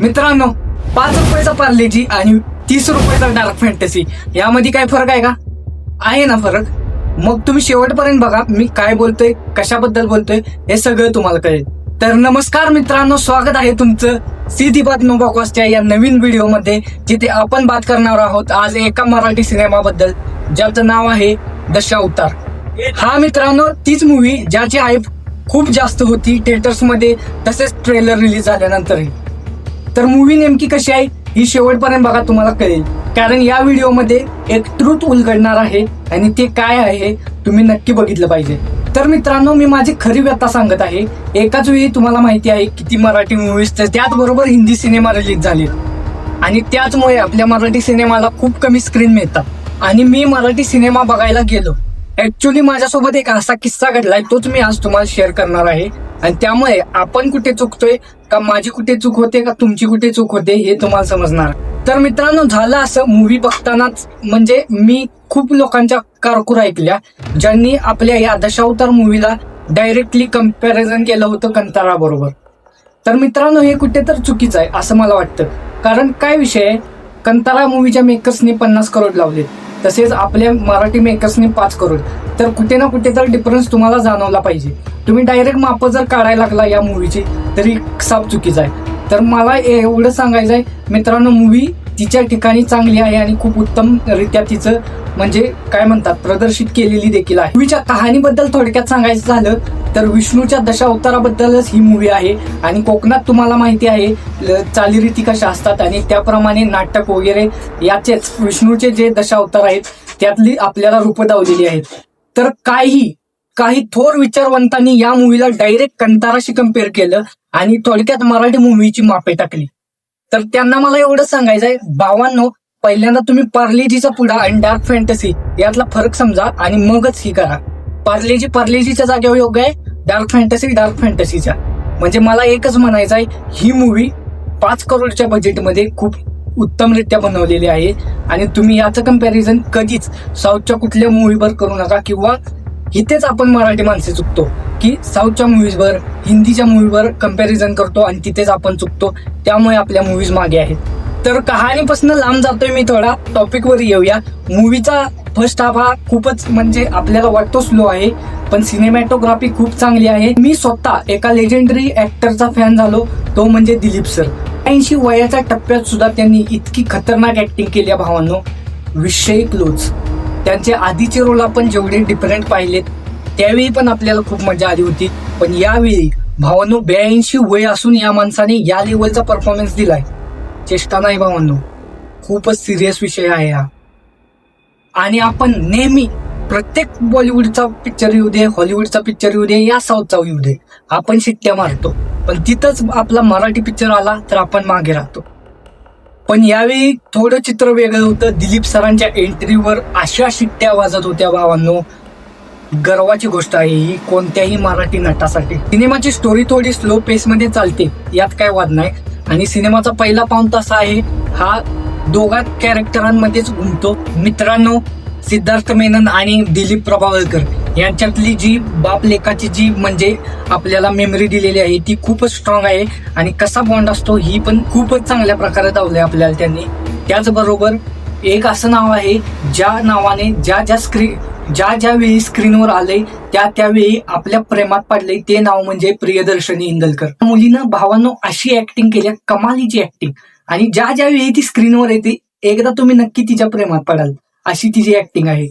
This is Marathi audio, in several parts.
मित्रांनो पाच रुपयाचा पार्लेजी आणि तीस रुपयाचा डार्क फॅन्टसी यामध्ये काय फरक आहे का? आहे ना फरक. मग तुम्ही शेवटपर्यंत बघा मी काय बोलतोय कशाबद्दल बोलतोय हे सगळं तुम्हाला कळेल. तर नमस्कार मित्रांनो स्वागत आहे तुमचं सीधी बात नोबाकॉसच्या या नवीन व्हिडिओमध्ये जिथे आपण बात करणार आहोत आज एका मराठी सिनेमाबद्दल ज्याचं नाव आहे दशावतार हा मित्रांनो तीच मूवी ज्याची हाईप खूप जास्त होती थिएटर्समध्ये तसेच ट्रेलर रिलीज झाल्यानंतरही. तर मूवी नेमकी कशी आहे ही शेवटपर्यंत बघा तुम्हाला कळेल. कारण या व्हिडिओमध्ये एक ट्रूथ उलगडणार आहे आणि ते काय आहे तुम्ही नक्की बघितलं पाहिजे. तर मित्रांनो मी माझी खरी व्यथा सांगत आहे एकाच वेळी तुम्हाला माहिती आहे किती मराठी मूवीज तर त्याचबरोबर हिंदी सिनेमा रिलीज झाले आणि त्याचमुळे आपल्या मराठी सिनेमाला खूप कमी स्क्रीन मिळतात. आणि मी मराठी सिनेमा बघायला गेलो. ऍक्च्युली माझ्यासोबत एक असा किस्सा घडलाय तोच मी आज तुम्हाला शेअर करणार आहे. आणि त्यामुळे आपण कुठे चुकतोय का माझी कुठे चूक होते का तुमची कुठे चूक होते हे तुम्हाला समजणार. तर मित्रांनो झालं असं मूवी बघतानाच म्हणजे मी खूप लोकांच्या कारकूर ऐकल्या ज्यांनी आपल्या या दशावतार मूवीला डायरेक्टली कंपॅरिझन केलं होतं कंतारा बरोबर तर मित्रांनो हे कुठे तर चुकीचं आहे असं मला वाटतं. कारण काय विषय आहे? कंतारा मूवीच्या मेकर्सनी पन्नास करोड लावले तसेच आपल्या मराठी मेकर्सनी पाच करोड. तर कुठे ना कुठे तर डिफरन्स तुम्हाला जाणवला पाहिजे. तुम्ही डायरेक्ट माप जर काढायला लागला या मूवीची तरी साफ चुकीचं आहे. तर मला एवढं सांगायचं आहे मित्रांनो मूवी तिच्या ठिकाणी चांगली आहे आणि खूप उत्तम रित्या तिचं म्हणजे काय म्हणतात प्रदर्शित केलेली देखील आहे. मूवीच्या कहाणीबद्दल थोडक्यात सांगायचं झालं तर विष्णूच्या दशावताराबद्दलच ही मूवी आहे. आणि कोकणात तुम्हाला माहिती आहे चालीरीती कशा असतात आणि त्याप्रमाणे नाटक वगैरे याचेच विष्णूचे जे दशावतार आहेत त्यातली आपल्याला रूपं दावलेली आहेत. तर काही काही थोर विचारवंतांनी या मूवीला डायरेक्ट कंताराशी कंपेअर केलं आणि थोडक्यात मराठी मूवीची मापे टाकली. तर त्यांना मला एवढं सांगायचं आहे भावांनो पहिल्यांदा तुम्ही पार्लेजीचा पुढा आणि डार्क फॅन्टसी यातला फरक समजा आणि मगच ही करा. पार्लेजी पार्लेजीच्या जागेवर योग्य आहे? डार्क फॅन्टसी डार्क फॅन्टसीच्या म्हणजे मला एकच म्हणायचं आहे ही मूवी पाच करोडच्या बजेटमध्ये खूप उत्तमरित्या बनवलेली आहे. आणि तुम्ही याचं कंपॅरिझन कधीच साऊथच्या कुठल्या मूवीवर करू नका किंवा इथेच आपण मराठी माणसे चुकतो की साऊथच्या मूवीजवर हिंदीच्या मूवीवर कंपॅरिझन करतो आणि तिथेच आपण चुकतो. त्यामुळे आपल्या मूवीज मागे आहेत. तर कहाणीपासून लांब जातोय मी थोडा. टॉपिकवर येऊया. मूवीचा फर्स्ट हाफ हा खूपच म्हणजे आपल्याला वाटतो स्लो आहे. पण सिनेमॅटोग्राफी खूप चांगली आहे. मी स्वतः एका लेजेंडरी ऍक्टरचा फॅन झालो. तो म्हणजे दिलीप सर ऐंशी वयाच्या टप्प्यात सुद्धा त्यांनी इतकी खतरनाक ऍक्टिंग केली आहे भावांनो. विषय क्लोज त्यांचे आधीचे रोल आपण जेवढे डिफरंट पाहिलेत त्यावेळी पण आपल्याला खूप मजा आली होती. पण यावेळी भावांनो ब्याऐंशी वय असून या माणसाने या लेवलचा परफॉर्मन्स दिलाय. चेष्टा नाही भावांनो. खूपच सिरियस विषय आहे हा. आणि आपण नेहमी प्रत्येक बॉलिवूडचा पिक्चर येऊ दे हॉलिवूडचा पिक्चर येऊ दे या साऊथचा येऊ दे. आपण शिट्ट्या मारतो. पण तिथंच आपला मराठी पिक्चर आला तर आपण मागे राहतो. पण यावेळी थोडं चित्र वेगळं होतं. दिलीप सरांच्या एंट्रीवर अशा शिट्ट्या वाजत होत्या भावांनो. गर्वाची गोष्ट आहे ही कोणत्याही मराठी नटासाठी. सिनेमाची स्टोरी थोडी स्लो पेस मध्ये चालते. यात काय वाद नाही. आणि सिनेमाचा पहिला पाऊन तसा आहे हा दोघा कॅरेक्टरांमध्येच गुंतो मित्रांनो सिद्धार्थ मेनन आणि दिलीप प्रभावळकर यांच्यातली जी बाप लेखाची जी म्हणजे आपल्याला मेमरी दिलेली आहे ती खूपच स्ट्रॉंग आहे आणि कसा बॉन्ड असतो ही पण खूपच चांगल्या प्रकारे दावलंय आपल्याला त्यांनी. त्याचबरोबर एक असं नाव आहे ज्या नावाने ज्या ज्या स्क्रीन ज्या ज्या वेळी स्क्रीनवर आले त्या त्यावेळी आपल्या प्रेमात पडले ते नाव म्हणजे प्रियदर्शनी इंदलकर. मुलीनं भावांनो अशी ऍक्टिंग केली कमालीची ऍक्टिंग आणि ज्या ज्या वेळी ती स्क्रीनवर येते एकदा तुम्ही नक्की तिच्या प्रेमात पडाल. अशी तिची ऍक्टिंग आहे.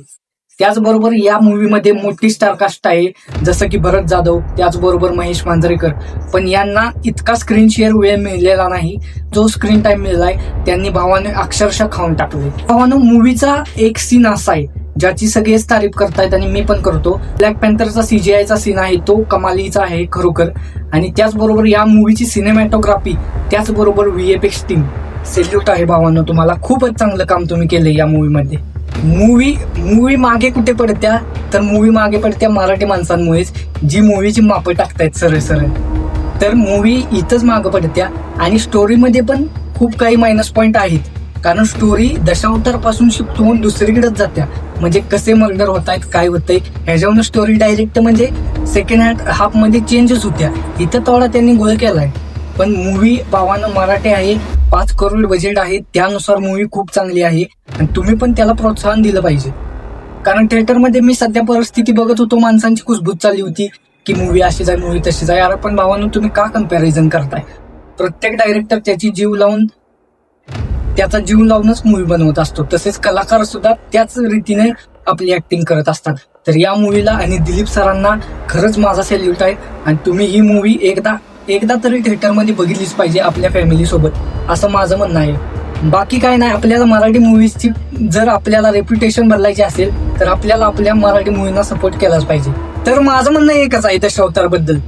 त्याचबरोबर या मूवीमध्ये मोठी स्टारकास्ट आहे. जसं की भरत जाधव त्याचबरोबर महेश मांजरेकर. पण यांना इतका स्क्रीन शेअर वेळ मिळलेला नाही. जो स्क्रीन टाइम मिळालाय त्यांनी भावाने अक्षरशः खाऊन टाकले भावानं मूवीचा एक सीन असा आहे ज्याची सगळेच तारीफ करतायत आणि मी पण करतो. ब्लॅक पॅन्थरचा सीजीआयचा सीन आहे तो कमालीचा आहे खरोखर. आणि त्याचबरोबर या मूवीची सिनेमॅटोग्राफी त्याचबरोबर व्हीएफएक्स टीम सेल्यूट आहे भावांनो तुम्हाला. खूपच चांगलं काम तुम्ही केलंय या मूवीमध्ये मूवी मूवी मागे कुठे पडत्या? तर मूवी मागे पडत्या मराठी माणसांमुळेच जी मूवीची मापं टाकतायत सरळ सरळ. तर मूवी इथंच मागं पडत्या आणि स्टोरीमध्ये पण खूप काही मायनस पॉईंट आहेत. कारण स्टोरी दशावतारपासून शिफ्ट होऊन दुसरीकडेच जात्या. म्हणजे कसे मर्डर होत आहेत काय होतंय ह्याच्यावरून स्टोरी डायरेक्ट म्हणजे सेकंड हँड हाफमध्ये चेंजेस होत्या. इथं थोडा त्यांनी गोळ केलाय. पण मूवी भावानं मराठी आहे पाच करोड बजेट आहे त्यानुसार मूवी खूप चांगली आहे. आणि तुम्ही पण त्याला प्रोत्साहन दिलं पाहिजे. कारण थिएटरमध्ये मी सध्या परिस्थिती बघत होतो माणसांची कुसबूत चालली होती की मूवी अशीच आहे मूवी तशीच आहे अरे पण भावानं तुम्ही का कंपॅरिझन करताय? प्रत्येक डायरेक्टर त्याची जीव लावून त्याचा जीव लावूनच मूवी बनवत असतो. तसेच कलाकार सुद्धा त्याच रीतीने आपली ऍक्टिंग करत असतात. तर या मूवीला आणि दिलीप सरांना खरंच माझा सेल्यूट आहे. आणि तुम्ही ही मूवी एकदा एकदा तरी थिएटरमध्ये बघितलीच पाहिजे आपल्या फॅमिलीसोबत असं माझं म्हणणं आहे. बाकी काय नाही आपल्याला मराठी मूवीजची जर आपल्याला रेप्युटेशन बदलायची असेल तर आपल्याला आपल्या मराठी मूवींना सपोर्ट केलाच पाहिजे. तर माझं म्हणणं एकच आहे त्या श्रोतारबद्दल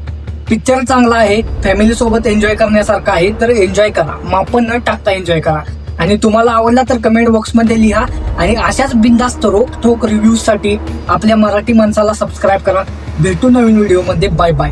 पिक्चर चांगला आहे फॅमिलीसोबत एन्जॉय करण्यासारखा आहे तर एन्जॉय करा. मापन न टाकता एन्जॉय करा. आणि तुम्हाला आवडला तर कमेंट बॉक्समध्ये लिहा. आणि अशाच बिंदास्त रोख ठोक रिव्ह्यूजसाठी आपल्या मराठी माणसाला सबस्क्राईब करा. भेटू नवीन व्हिडिओमध्ये बाय बाय